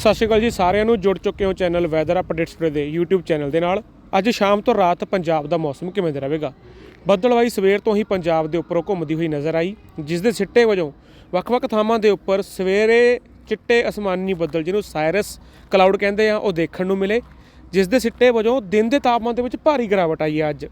ਸਤਿ ਸ਼੍ਰੀ ਅਕਾਲ ਜੀ, ਸਾਰਿਆਂ ਨੂੰ ਜੁੜ ਚੁੱਕੇ ਹੋ ਚੈਨਲ ਵੈਦਰ ਅਪਡੇਟਸ ਟੂਡੇ ਦੇ YouTube ਚੈਨਲ ਦੇ ਨਾਲ। ਅੱਜ ਸ਼ਾਮ ਤੋਂ ਰਾਤ ਪੰਜਾਬ ਦਾ ਮੌਸਮ ਕਿਵੇਂ ਦਾ ਰਹੇਗਾ? ਬੱਦਲਵਾਈ ਸਵੇਰ ਤੋਂ ਹੀ ਪੰਜਾਬ ਦੇ ਉੱਪਰੋਂ ਘੁੰਮਦੀ ਹੋਈ ਨਜ਼ਰ ਆਈ, ਜਿਸ ਦੇ ਸਿੱਟੇ ਵਜੋਂ ਵੱਖ-ਵੱਖ ਥਾਵਾਂ ਦੇ ਉੱਪਰ ਸਵੇਰੇ ਚਿੱਟੇ ਅਸਮਾਨੀ ਬੱਦਲ, ਜਿਹਨੂੰ ਸਾਇਰਸ ਕਲਾਊਡ ਕਹਿੰਦੇ ਆ, ਉਹ ਦੇਖਣ ਨੂੰ ਮਿਲੇ। ਜਿਸ ਦੇ ਸਿੱਟੇ ਵਜੋਂ ਦਿਨ ਦੇ ਤਾਪਮਾਨ ਦੇ ਵਿੱਚ ਭਾਰੀ ਗਿਰਾਵਟ ਆਈ ਹੈ ਅੱਜ।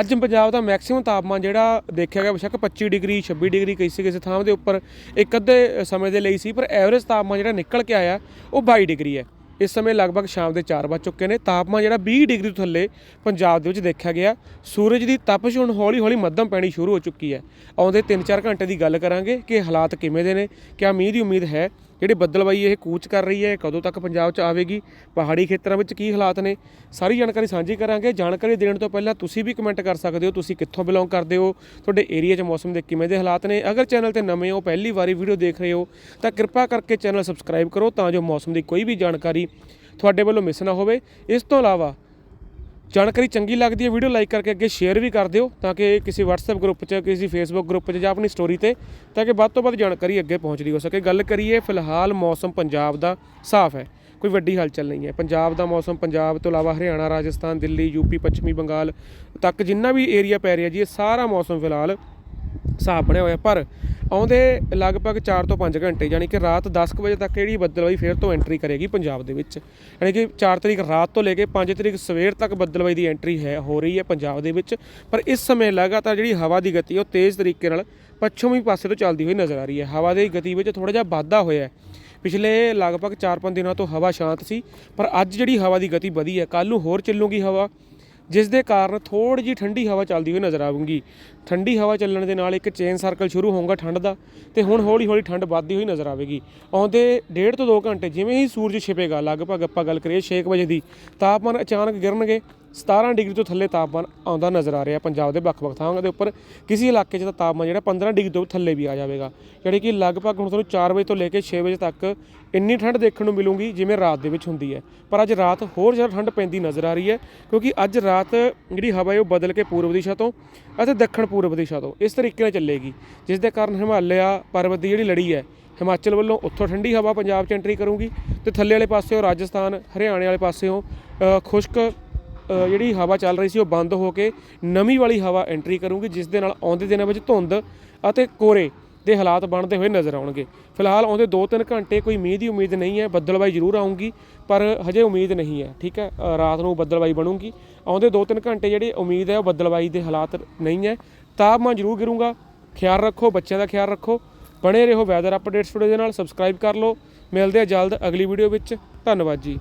ਅੱਜ ਪੰਜਾਬ ਦਾ ਮੈਕਸਿਮਮ ਤਾਪਮਾਨ ਜਿਹੜਾ ਦੇਖਿਆ ਗਿਆ, ਬੇਸ਼ੱਕ 25 ਡਿਗਰੀ 26 ਡਿਗਰੀ ਕਿਸੇ ਕਿਸੇ ਥਾਂ ਦੇ ਉੱਪਰ ਇੱਕ ਅੱਧੇ ਸਮੇਂ ਦੇ ਲਈ ਸੀ, ਪਰ ਐਵਰੇਜ ਤਾਪਮਾਨ ਜਿਹੜਾ ਨਿਕਲ ਕੇ ਆਇਆ, ਉਹ 22 ਡਿਗਰੀ ਹੈ। ਇਸ ਸਮੇਂ ਲਗਭਗ ਸ਼ਾਮ ਦੇ 4 ਵੱਜ ਚੁੱਕੇ ਨੇ। ਤਾਪਮਾਨ ਜਿਹੜਾ 20 ਡਿਗਰੀ ਤੋਂ ਥੱਲੇ ਪੰਜਾਬ ਦੇ ਵਿੱਚ ਦੇਖਿਆ ਗਿਆ। ਸੂਰਜ ਦੀ ਤਪਸ਼ ਹੁਣ ਹੌਲੀ-ਹੌਲੀ ਮੱਧਮ ਪੈਣੀ ਸ਼ੁਰੂ ਹੋ ਚੁੱਕੀ ਹੈ। ਆਉਂਦੇ 3-4 ਘੰਟੇ ਦੀ ਗੱਲ ਕਰਾਂਗੇ ਕਿ ਹਾਲਾਤ ਕਿਵੇਂ ਦੇ ਨੇ, ਕਿਆ ਮੀਂਹ ਦੀ ਉਮੀਦ ਹੈ ਜਿਹੜੀ ਬੱਦਲਵਾਈ ਇਹ ਕੂਚ ਕਰ ਰਹੀ ਹੈ ਕਦੋਂ ਤੱਕ ਪੰਜਾਬ 'ਚ ਆਵੇਗੀ? ਪਹਾੜੀ ਖੇਤਰਾਂ ਵਿੱਚ ਕੀ ਹਾਲਾਤ ਨੇ? ਸਾਰੀ ਜਾਣਕਾਰੀ ਸਾਂਝੀ ਕਰਾਂਗੇ। ਜਾਣਕਾਰੀ ਦੇਣ ਤੋਂ ਪਹਿਲਾਂ ਤੁਸੀਂ ਵੀ ਕਮੈਂਟ ਕਰ ਸਕਦੇ ਹੋ। ਤੁਸੀਂ ਕਿੱਥੋਂ ਬਿਲੋਂਗ ਕਰਦੇ ਹੋ? ਤੁਹਾਡੇ ਏਰੀਆ 'ਚ ਮੌਸਮ ਦੇ ਕਿਵੇਂ ਦੇ ਹਾਲਾਤ ਨੇ? ਅਗਰ ਚੈਨਲ ਤੇ ਨਵੇਂ ਹੋ, ਪਹਿਲੀ ਵਾਰੀ ਵੀਡੀਓ ਦੇਖ ਰਹੇ ਹੋ, ਤਾਂ ਕਿਰਪਾ ਕਰਕੇ ਚੈਨਲ ਸਬਸਕ੍ਰਾਈਬ ਕਰੋ ਤਾਂ ਜੋ ਮੌਸਮ ਦੀ ਕੋਈ ਵੀ ਜਾਣਕਾਰੀ ਤੁਹਾਡੇ ਵੱਲੋਂ ਮਿਸ ਨਾ ਹੋਵੇ। ਇਸ ਤੋਂ ਇਲਾਵਾ ਜਾਣਕਾਰੀ ਚੰਗੀ ਲੱਗਦੀ ਹੈ ਵੀਡੀਓ ਲਾਈਕ ਕਰਕੇ ਅੱਗੇ ਸ਼ੇਅਰ ਵੀ ਕਰ ਦਿਓ ਤਾਂ ਕਿ ਕਿਸੇ WhatsApp ਗਰੁੱਪ 'ਚ, ਕਿਸੇ Facebook ਗਰੁੱਪ 'ਚ ਜਾਂ ਆਪਣੀ ਸਟੋਰੀ ਤੇ ਤਾਂ ਕਿ ਵੱਧ ਤੋਂ ਵੱਧ ਜਾਣਕਾਰੀ ਅੱਗੇ ਪਹੁੰਚਦੀ ਹੋ ਸਕੇ। ਗੱਲ ਕਰੀਏ, ਫਿਲਹਾਲ ਮੌਸਮ ਪੰਜਾਬ ਦਾ ਸਾਫ਼ ਹੈ, ਕੋਈ ਵੱਡੀ ਹਲਚਲ ਨਹੀਂ ਹੈ। ਪੰਜਾਬ ਦਾ ਮੌਸਮ ਪੰਜਾਬ ਤੋਂ ਇਲਾਵਾ ਹਰਿਆਣਾ, ਰਾਜਸਥਾਨ, ਦਿੱਲੀ ਯੂਪੀ ਪੱਛਮੀ ਬੰਗਾਲ ਤੱਕ ਜਿੰਨਾ ਵੀ ਏਰੀਆ ਪੈ ਰਿਹਾ ਜੀ, ਇਹ ਸਾਰਾ ਮੌਸਮ ਫਿਲਹਾਲ ਹਿਸਾਬ ਬਣਿਆ ਹੋਇਆ, ਪਰ ਆਉਂਦੇ ਲਗਭਗ 4 ਤੋਂ 5 ਘੰਟੇ, ਯਾਨੀ ਕਿ ਰਾਤ 10 ਕੁ ਵਜੇ ਤੱਕ ਜਿਹੜੀ ਬੱਦਲਵਾਈ ਫੇਰ ਤੋਂ ਐਂਟਰੀ ਕਰੇਗੀ ਪੰਜਾਬ ਦੇ ਵਿੱਚ। ਯਾਨੀ ਕਿ 4 ਤਰੀਕ ਰਾਤ ਤੋਂ ਲੈ ਕੇ 5 ਤਰੀਕ ਸਵੇਰ ਤੱਕ ਬੱਦਲਵਾਈ ਦੀ ਐਂਟਰੀ ਹੈ, ਹੋ ਰਹੀ ਹੈ ਪੰਜਾਬ ਦੇ ਵਿੱਚ। ਪਰ ਇਸ ਸਮੇਂ ਲਗਾਤਾਰ ਜਿਹੜੀ ਹਵਾ ਦੀ ਗਤੀ, ਉਹ ਤੇਜ਼ ਤਰੀਕੇ ਨਾਲ ਪੱਛਮੀ ਪਾਸੇ ਤੋਂ ਚੱਲਦੀ ਹੋਈ ਨਜ਼ਰ ਆ ਰਹੀ ਹੈ। ਹਵਾ ਦੀ ਗਤੀ ਵਿੱਚ ਥੋੜਾ ਜਿਹਾ ਵਾਧਾ ਹੋਇਆ ਹੈ। ਪਿਛਲੇ ਲਗਭਗ 4-5 ਦਿਨਾਂ ਤੋਂ ਹਵਾ ਸ਼ਾਂਤ ਸੀ, ਪਰ ਅੱਜ ਜਿਹੜੀ ਹਵਾ ਦੀ ਗਤੀ ਵਧੀ ਹੈ ਕੱਲ ਨੂੰ ਹੋਰ ਚੱਲੂਗੀ ਹਵਾ। ਜਿਸ ਦੇ ਕਾਰਨ ਥੋੜੀ ਜਿਹੀ ਠੰਡੀ ਹਵਾ ਚੱਲਦੀ ਹੋਈ ਨਜ਼ਰ ਆਵੇਗੀ ਠੰਡੀ ਹਵਾ ਚੱਲਣ ਦੇ ਨਾਲ ਇੱਕ ਚੇਨ ਸਰਕਲ ਸ਼ੁਰੂ ਹੋਊਗਾ ਠੰਡ ਦਾ ਤੇ ਹੁਣ ਹੌਲੀ ਹੌਲੀ ਠੰਡ ਵੱਧਦੀ ਹੋਈ ਨਜ਼ਰ ਆਵੇਗੀ। ਆਉਂਦੇ ਡੇਢ ਤੋਂ 2 ਘੰਟੇ ਜਿਵੇਂ ਹੀ ਸੂਰਜ ਛਿਪੇਗਾ, ਲਗਭਗ ਆਪਾਂ ਗੱਲ ਕਰੀਏ 6 ਵਜੇ ਦੀ, ਤਾਪਮਾਨ ਅਚਾਨਕ ਗਿਰਨਗੇ 17 ਡਿਗਰੀ ਤੋਂ ਥੱਲੇ ਤਾਪਮਾਨ ਆਉਂਦਾ ਨਜ਼ਰ ਆ ਰਿਹਾ ਪੰਜਾਬ ਦੇ ਵੱਖ-ਵੱਖ ਥਾਵਾਂ ਦੇ ਉੱਪਰ। ਕਿਸੇ ਇਲਾਕੇ 'ਚ ਤਾਂ ਤਾਪਮਾਨ ਜਿਹੜਾ 15 ਡਿਗਰੀ ਤੋਂ ਥੱਲੇ ਵੀ ਆ ਜਾਵੇਗਾ। ਜਿਹੜੀ ਕਿ ਲਗਭਗ ਹੁਣ ਤੁਹਾਨੂੰ 4 ਵਜੇ ਤੋਂ ਲੈ ਕੇ 6 ਵਜੇ ਤੱਕ ਇੰਨੀ ਠੰਡ ਦੇਖਣ ਨੂੰ ਮਿਲੂਗੀ ਜਿਵੇਂ ਰਾਤ ਦੇ ਵਿੱਚ ਹੁੰਦੀ ਹੈ। ਪਰ ਅੱਜ ਰਾਤ ਹੋਰ ਜ਼ਿਆਦਾ ਠੰਡ ਪੈਂਦੀ ਨਜ਼ਰ ਆ ਰਹੀ ਹੈ ਕਿਉਂਕਿ ਅੱਜ ਰਾਤ ਜਿਹੜੀ ਹਵਾ ਹੈ ਉਹ ਬਦਲ ਕੇ ਪੂਰਬ ਦਿਸ਼ਾ ਤੋਂ ਅਤੇ ਦੱਖਣ ਪੂਰਬ ਦਿਸ਼ਾ ਤੋਂ ਇਸ ਤਰੀਕੇ ਨਾਲ ਚੱਲੇਗੀ, ਜਿਸ ਦੇ ਕਾਰਨ ਹਿਮਾਲਿਆ ਪਰਬਤ ਦੀ ਜਿਹੜੀ ਲੜੀ ਹੈ, ਹਿਮਾਚਲ ਵੱਲੋਂ ਉੱਥੋਂ ਠੰਡੀ ਹਵਾ ਪੰਜਾਬ 'ਚ ਐਂਟਰੀ ਕਰੂਗੀ ਤੇ ਥੱਲੇ ਵਾਲੇ ਪਾਸਿਓਂ ਰਾਜਸਥਾਨ, ਹਰਿਆਣੇ ਵਾਲੇ ਪਾਸਿਓਂ ਖੁਸ਼ਕ ਜਿਹੜੀ ਹਵਾ ਚੱਲ ਰਹੀ ਸੀ ਉਹ ਬੰਦ ਹੋ ਕੇ ਨਮੀ ਵਾਲੀ ਹਵਾ ਐਂਟਰੀ ਕਰੂਗੀ, ਜਿਸ ਦੇ ਨਾਲ ਆਉਂਦੇ ਦਿਨਾਂ ਵਿੱਚ ਧੁੰਦ ਅਤੇ ਕੋਰੇ ਦੇ ਹਾਲਾਤ ਬਣਦੇ ਹੋਏ ਨਜ਼ਰ ਆਉਣਗੇ। ਫਿਲਹਾਲ ਆਉਂਦੇ 2-3 ਘੰਟੇ ਕੋਈ ਮੀਂਹ ਦੀ ਉਮੀਦ ਨਹੀਂ ਹੈ, ਬੱਦਲਬਾਈ ਜ਼ਰੂਰ ਆਊਗੀ, ਪਰ ਹਜੇ ਉਮੀਦ ਨਹੀਂ ਹੈ, ਠੀਕ ਹੈ? ਰਾਤ ਨੂੰ ਬੱਦਲਬਾਈ ਬਣੂਗੀ। ਆਉਂਦੇ 2-3 ਘੰਟੇ ਜਿਹੜੀ ਉਮੀਦ ਹੈ ਉਹ ਬੱਦਲਬਾਈ ਦੇ ਹਾਲਾਤ ਨਹੀਂ ਹੈ। ਤਾਪਮਾਨ ਜ਼ਰੂਰ ਗਿਰੂਗਾ, ਖਿਆਲ ਰੱਖੋ, ਬੱਚਿਆਂ ਦਾ ਖਿਆਲ ਰੱਖੋ, ਬਣੇ ਰਹੋ ਵੈਦਰ ਅਪਡੇਟਸ ਟੁਡੇ ਦੇ ਨਾਲ, ਸਬਸਕ੍ਰਾਈਬ ਕਰ ਲਓ। ਮਿਲਦੇ ਆ ਜਲਦ ਅਗਲੀ ਵੀਡੀਓ ਵਿੱਚ। ਧੰਨਵਾਦ ਜੀ।